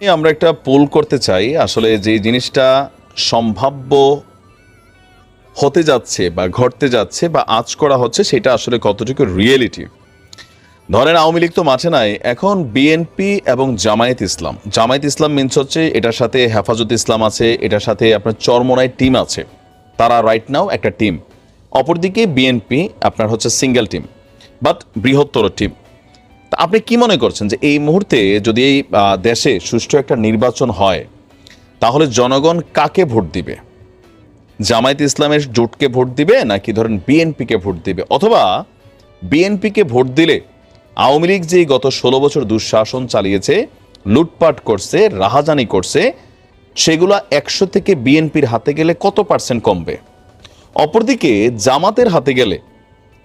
আমরা একটা পোল করতে চাই। আসলে যে জিনিসটা সম্ভাব্য হতে যাচ্ছে বা ঘটতে যাচ্ছে বা আজ করা হচ্ছে, সেটা আসলে কতটুকু রিয়েলিটি ধরেন আওয়ামী লীগ তো মাঠে নাই, এখন বিএনপি এবং জামায়াত ইসলাম। জামায়াত ইসলাম মিনস হচ্ছে এটার সাথে হেফাজত ইসলাম আছে, এটার সাথে আপনার চরমনায় টিম আছে। তারা রাইট নাও একটা টিম অপরদিকে বিএনপি আপনার হচ্ছে সিঙ্গেল টিম বাট বৃহত্তর টিম আপনি কি মনে করছেন যে এই মুহূর্তে যদি এই দেশে সুষ্ঠু একটা নির্বাচন হয়, তাহলে জনগণ কাকে ভোট দিবে? জামায়াত ইসলামের জোটকে ভোট দিবে, নাকি ধরেন বিএনপিকে ভোট দিবে? অথবা বিএনপিকে ভোট দিলে আওয়ামী লীগ যেই গত ষোলো বছর দুঃশাসন চালিয়েছে, লুটপাট করছে, রাহাজানি করছে, সেগুলা একশো থেকে বিএনপির হাতে গেলে কত পার্সেন্ট কমবে? অপরদিকে জামাতের হাতে গেলে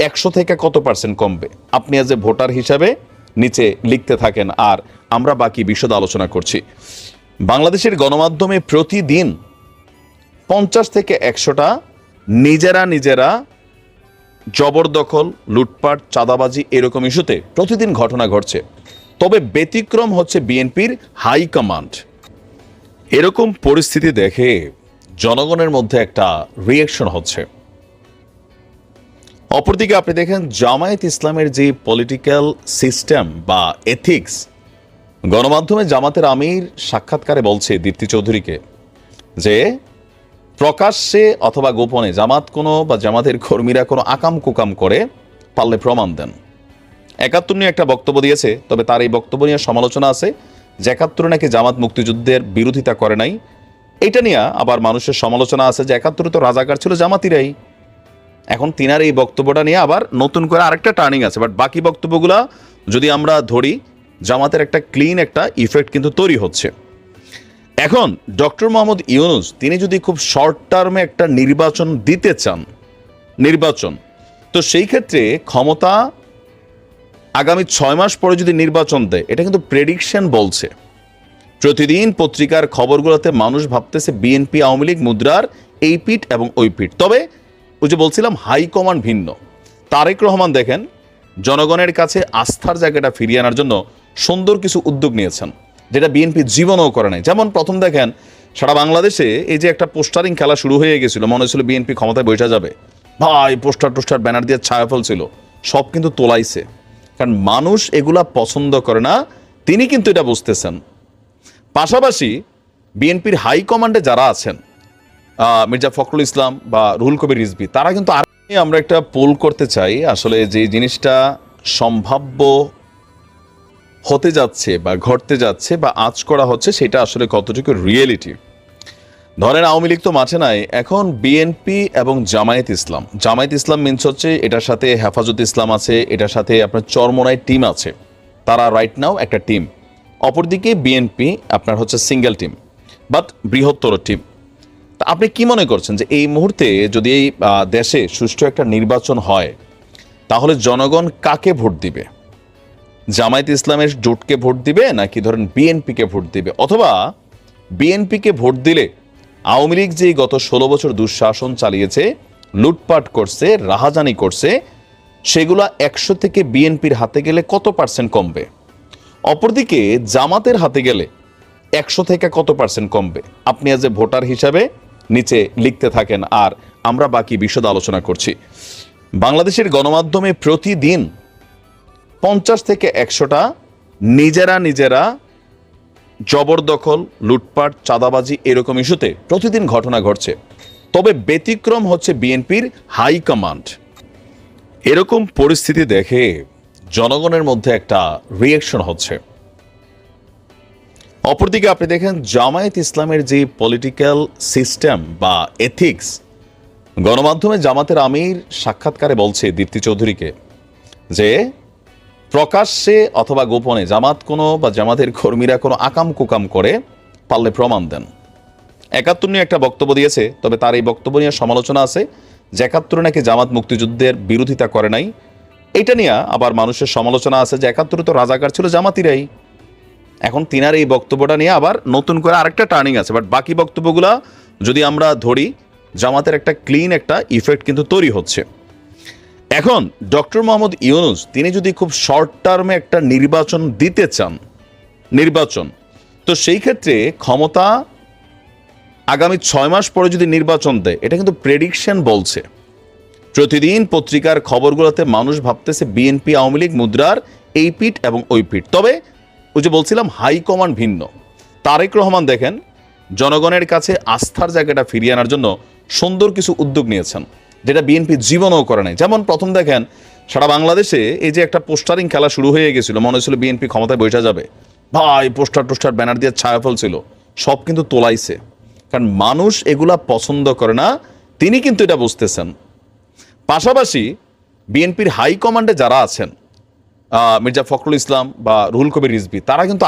একশো থেকে কত পার্সেন্ট কমবে? আপনি আজ এ ভোটার হিসাবে নিচে লিখতে থাকেন। আর আমরা বাকি বিশদ আলোচনা করছি। বাংলাদেশের গণমাধ্যমে প্রতিদিন পঞ্চাশ থেকে একশোটা নিজেরা নিজেরা জবরদখল, লুটপাট, চাঁদাবাজি এরকম ইস্যুতে প্রতিদিন ঘটনা ঘটছে। তবে ব্যতিক্রম হচ্ছে বিএনপির হাইকমান্ড এরকম পরিস্থিতি দেখে জনগণের মধ্যে একটা রিয়েকশন হচ্ছে। অপরদিকে আপনি দেখেন জামায়াত ইসলামের যে পলিটিক্যাল সিস্টেম বা এথিক্স গণমাধ্যমে জামাতের আমির সাক্ষাৎকারে বলছে দীপ্তি চৌধুরীকে যে প্রকাশ্যে অথবা গোপনে জামাত কোনো বা জামাতের কর্মীরা কোনো আকাম কুকাম করে পারলে প্রমাণ দেন। একাত্তর নিয়ে একটা বক্তব্য দিয়েছে, তবে তার এই বক্তব্য নিয়ে সমালোচনা আছে, যে একাত্তরে নাকি জামাত মুক্তিযুদ্ধের বিরোধিতা করে নাই। এটা নিয়ে আবার মানুষের সমালোচনা আছে যে একাত্তরে তো রাজাকার ছিল জামাতিরাই। এখন তিনার এই বক্তব্যটা নিয়ে আবার নতুন করে আরেকটা টার্নিং আছে বাট বাকি বক্তব্যগুলা যদি আমরা ধরি, জামাতের একটা ক্লিন একটা ইফেক্ট কিন্তু তৈরি হচ্ছে। এখন ডক্টর মোহাম্মদ ইউনুস, তিনি যদি খুব শর্ট টার্মে একটা নির্বাচন দিতে চান, নির্বাচন, তো সেই ক্ষেত্রে ক্ষমতা আগামী ছয় মাস পরে যদি নির্বাচন দেয়, এটা কিন্তু প্রেডিকশন বলছে। প্রতিদিন পত্রিকার খবরগুলোতে মানুষ ভাবতেছে বিএনপি আওয়ামী লীগ, মুদ্রার এই পিঠ এবং ওই পিঠ। তবে ওই যে বলছিলাম হাইকমান্ড ভিন্ন। তারেক রহমান দেখেন, জনগণের কাছে আস্থার জায়গাটা ফিরিয়ে আনার জন্য সুন্দর কিছু উদ্যোগ নিয়েছেন, যেটা বিএনপি জীবনও করে নাই। যেমন প্রথম দেখেন, সারা বাংলাদেশে এই যে একটা পোস্টারিং খেলা শুরু হয়ে গেছিল, মনে হয়েছিল বিএনপি ক্ষমতায় বৈঠা যাবে। ভাই, পোস্টার টোস্টার, ব্যানার দিয়ে ছায়া ফেলছিল, সব কিন্তু তোলাইছে। কারণ মানুষ এগুলা পছন্দ করে না, তিনি কিন্তু এটা বুঝতেছেন। পাশাপাশি বিএনপির হাই কমান্ডে যারা আছেন মির্জা ফখরুল ইসলাম বা রুহুল কবির রিজভি, তারা কিন্তু আর আমরা একটা পোল করতে চাই, আসলে যে জিনিসটা সম্ভাব্য হতে যাচ্ছে বা ঘটতে যাচ্ছে বা আজ করা হচ্ছে, সেটা আসলে কতটুকু রিয়েলিটি ধরেন আওয়ামী লীগ তো মাঠে নাই, এখন বিএনপি এবং জামায়াত ইসলাম। জামায়াত ইসলাম মিনস হচ্ছে এটার সাথে হেফাজত ইসলাম আছে, এটার সাথে আপনার চরমনায় টিম আছে। তারা রাইট নাও একটা টিম অপরদিকে বিএনপি আপনার হচ্ছে সিঙ্গেল টিম বাট বৃহত্তর টিম আপনি কি মনে করছেন যে এই মুহূর্তে যদি এই দেশে সুষ্ঠু একটা নির্বাচন হয়, তাহলে জনগণ কাকে ভোট দিবে? জামায়াত ইসলামের জোটকে ভোট দিবে নাকি ধরেন বিএনপিকে ভোট দিবে? অথবা বিএনপিকে ভোট দিলে আওয়ামী লীগ যে গত ষোলো বছর দুঃশাসন চালিয়েছে, লুটপাট করছে, রাহাজানি করছে, সেগুলা একশো থেকে বিএনপির হাতে গেলে কত পার্সেন্ট কমবে? অপরদিকে জামাতের হাতে গেলে একশো থেকে কত পার্সেন্ট কমবে? আপনি আজ এ ভোটার হিসাবে নিচে লিখতে থাকেন, আর আমরা বাকি বিশদ আলোচনা করছি। বাংলাদেশের গণমাধ্যমে প্রতিদিন পঞ্চাশ থেকে একশোটা নিজেরা নিজেরা জবরদখল, লুটপাট, চাঁদাবাজি এরকম ইস্যুতে প্রতিদিন ঘটনা ঘটছে। তবে ব্যতিক্রম হচ্ছে বিএনপির হাই কমান্ড। এরকম পরিস্থিতি দেখে জনগণের মধ্যে একটা রিয়েকশন হচ্ছে। অপরদিকে আপনি দেখেন জামায়াত ইসলামের যে পলিটিক্যাল সিস্টেম বা এথিক্স গণমাধ্যমে জামাতের আমির সাক্ষাৎকারে বলছে দীপ্তি চৌধুরীকে যে প্রকাশ্যে অথবা গোপনে জামাত কোনো বা জামাতের কর্মীরা কোনো আকাম কুকাম করে পারলে প্রমাণ দেন। একাত্তর নিয়ে একটা বক্তব্য দিয়েছে, তবে তার এই বক্তব্য নিয়ে সমালোচনা আছে। যে একাত্তরে নাকি জামাত মুক্তিযুদ্ধের বিরোধিতা করে নাই, এটা নিয়ে আবার মানুষের সমালোচনা আছে যে একাত্তরে তো রাজাকার ছিল, জামাতিরাই এখন তিনার এই বক্তব্যটা নিয়ে আবার নতুন করে আরেকটা টার্নিং আছে। বাট বাকি বক্তব্যগুলো যদি আমরা ধরি, জামাতের একটা ক্লিন একটা ইফেক্ট কিন্তু তৈরি হচ্ছে। এখন ডক্টর মোহাম্মদ ইউনুস তিনি যদি খুব শর্ট টার্মে একটা নির্বাচন দিতে চান, নির্বাচন, তো সেই ক্ষেত্রে ক্ষমতা আগামী ছয় মাস পরে যদি নির্বাচন দেয়, এটা কিন্তু প্রেডিকশন বলছে। প্রতিদিন পত্রিকার খবরগুলোতে মানুষ ভাবতেছে বিএনপি আওয়ামী লীগ, মুদ্রার এই পিঠ এবং ওই পিঠ তবে ওই যে বলছিলাম হাইকমান্ড ভিন্ন। তারেক রহমান দেখেন, জনগণের কাছে আস্থার জায়গাটা ফিরিয়ে আনার জন্য সুন্দর কিছু উদ্যোগ নিয়েছেন, যেটা বিএনপি জীবনও করে নাই। যেমন প্রথম দেখেন, সারা বাংলাদেশে এই যে একটা পোস্টারিং খেলা শুরু হয়ে গেছিল, মনে হচ্ছিল বিএনপি ক্ষমতায় বৈঠা যাবে। ভাই, পোস্টার টোস্টার, ব্যানার দিয়ে ছায়া ফেলছিল, সব কিন্তু তোলাইছে। কারণ মানুষ এগুলা পছন্দ করে না, তিনি কিন্তু এটা বুঝতেছেন। পাশাপাশি বিএনপির হাইকমান্ডে যারা আছেন মির্জা ফখরুল ইসলাম বা রুহুল কবির রিজবি তারা কিন্তু